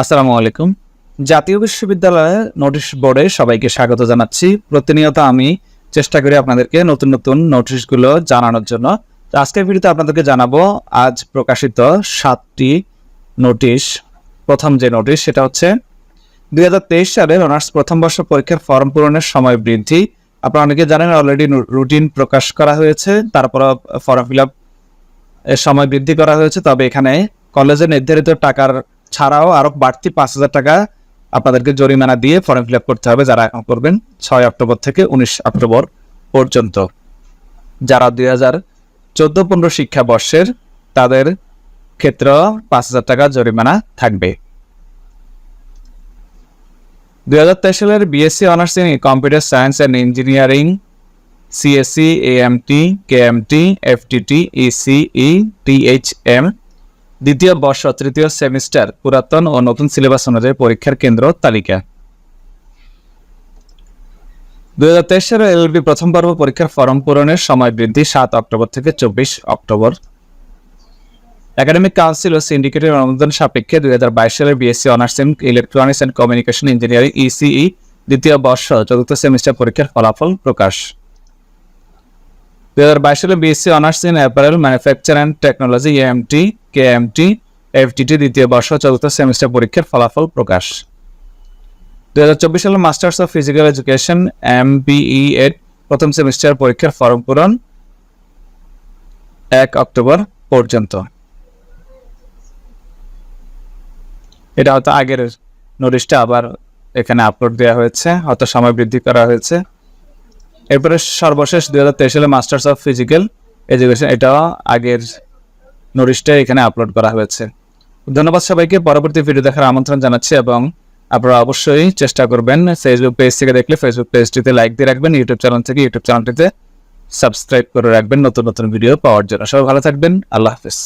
আসসালামু আলাইকুম। জাতীয় বিশ্ববিদ্যালয়ে নোটিশ বোর্ডে সবাইকে স্বাগত জানাচ্ছি। প্রতিনিয়ত আমি চেষ্টা করি আপনাদেরকে নতুন নতুন নোটিশগুলো জানানোর জন্য। আজকের ভিডিওতে আপনাদেরকে জানাব, আজ প্রকাশিত সাতটি নোটিশ। প্রথম যে নোটিশ, সেটা হচ্ছে দুই হাজার তেইশ সালের অনার্স প্রথম বর্ষ পরীক্ষার ফর্ম পূরণের সময় বৃদ্ধি। আপনারা অনেকে জানেন অলরেডি রুটিন প্রকাশ করা হয়েছে, তারপর ফর্ম ফিল আপ সময় বৃদ্ধি করা হয়েছে। তবে এখানে কলেজে নির্ধারিত টাকার ছাড়াও আরও বাড়তি পাঁচ হাজার টাকা আপনাদেরকে জরিমানা দিয়ে ফর্ম ফিল আপ করতে হবে যারা করবেন ছয় অক্টোবর থেকে উনিশ অক্টোবর পর্যন্ত। যারা দুই হাজার চোদ্দ পনেরো শিক্ষাবর্ষের, তাদের ক্ষেত্রে পাঁচ হাজার টাকা জরিমানা থাকবে। দুই হাজার তেইশ সালের B Sc honours in computer science and engineering C S C A M T K M T F T T E C E T H M দ্বিতীয় বর্ষ, তৃতীয় সেমিস্টার, পুরাতন ও নতুন সিলেবাস অনুযায়ী পরীক্ষার কেন্দ্র তালিকা। দুই হাজার তেইশ সালের এলবি প্রথম পর্ব পরীক্ষার ফর্ম পূরণের সময় বৃদ্ধি সাত অক্টোবর থেকে চব্বিশ অক্টোবর। একাডেমিক কাউন্সিল ও সিন্ডিকেটের অনুমোদন সাপেক্ষে দুই হাজার বাইশ সালের B Sc honours in electronics and communication engineering, E C E, দ্বিতীয় বর্ষ, চতুর্থ সেমিস্টার পরীক্ষার ফলাফল প্রকাশ। দুই হাজার বাইশ সালে B Sc honours in apparel manufacture and technology, A M T K M T F T T দ্বিতীয় বর্ষ, চতুর্থ সেমিস্টার পরীক্ষার ফলাফল প্রকাশ। দুই হাজার চব্বিশ সালে masters of physical education M B E এর প্রথম সেমিস্টার পরীক্ষার ফর্ম পূরণ এক অক্টোবর পর্যন্ত। এটা হয়তো আগের নোটিশটা আবার এখানে আপলোড দেওয়া হয়েছে, হয়তো সময় বৃদ্ধি করা হয়েছে। এরপরে সর্বশেষ দুই হাজার তেইশ সালে মাস্টার্স অফ ফিজিক্যাল এডুকেশন এটাও আগের নোটিশটা এখানে আপলোড করা হয়েছে। ধন্যবাদ সবাইকে, পরবর্তী ভিডিও দেখার আমন্ত্রণ জানাচ্ছি এবং আপনারা অবশ্যই চেষ্টা করবেন ফেসবুক পেজ থেকে দেখলে ফেসবুক পেজটিতে লাইক দিয়ে রাখবেন ইউটিউব চ্যানেল থেকে ইউটিউব চ্যানেলটিতে সাবস্ক্রাইব করে রাখবেন নতুন নতুন ভিডিও পাওয়ার জন্য। সবাই ভালো থাকবেন, আল্লাহ হাফিজ।